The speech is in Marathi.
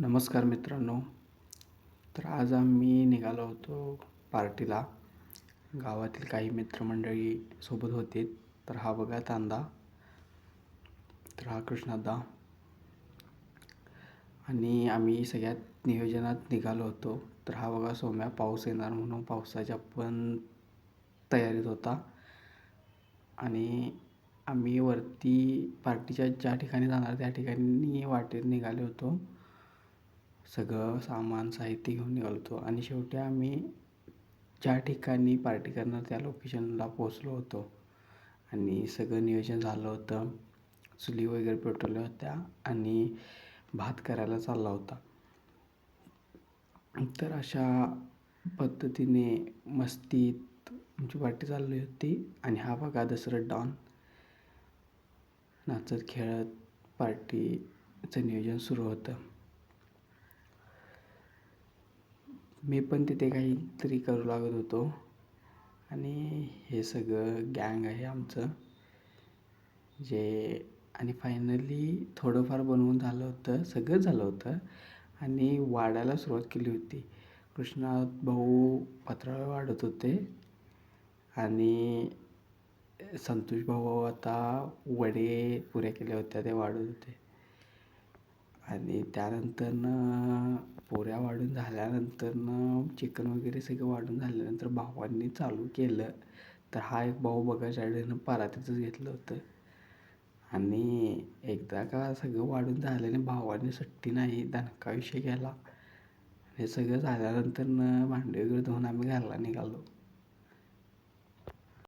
नमस्कार मित्रांनो. तर आज आम्ही निघालो होतो पार्टीला. गावातील काही मित्रमंडळी सोबत होते. तर हा बघा तांदा. तर हा कृष्णादा. आणि आम्ही सगळ्यात नियोजनात निघालो होतो. तर हा बघा सोम्या पाऊस येणार म्हणून पावसाच्या पण तयारीत होता. आणि आम्ही वरती पार्टीच्या ज्या ठिकाणी जाणार त्या ठिकाणी वाटेत निघालो होतो. सगळं सामान साहित्य घेऊन निघालो होतो आणि शेवटी आम्ही ज्या ठिकाणी पार्टी करणार त्या लोकेशनला पोचलो होतो. आणि सगळं नियोजन झालं होतं. चुली वगैरे पेटवल्या होत्या आणि भात करायला चालला होता. तर अशा पद्धतीने मस्तीत आमची पार्टी चालली होती. आणि हा बघा दसरा डॉन नाचत खेळत पार्टीचं नियोजन सुरू होतं. मी पण तिथे काहीतरी करू लागत होतो. आणि हे सगळं गँग आहे आमचं. जे आणि फायनली थोडंफार बनवून झालं होतं सगळं झालं होतं. आणि वाढायला सुरुवात केली होती. कृष्णा भाऊ पत्रावळ वाढत होते. आणि संतोष भाऊ आता वडे पुऱ्या केल्या होत्या ते वाढत होते. आणि त्यानंतरनं पोऱ्या वाढून झाल्यानंतरनं चिकन वगैरे सगळं वाढून झाल्यानंतर भावांनी चालू केलं. तर हा एक भाऊ बघायच्या शाळेनं परातीतच घेतलं होतं. आणि एकदा का सगळं वाढून झाल्याने भावाने सुट्टी नाही दणका विषय गेला हे सगळं झाल्यानंतरनं भांडे वगैरे धुवून आम्ही घरला निघालो.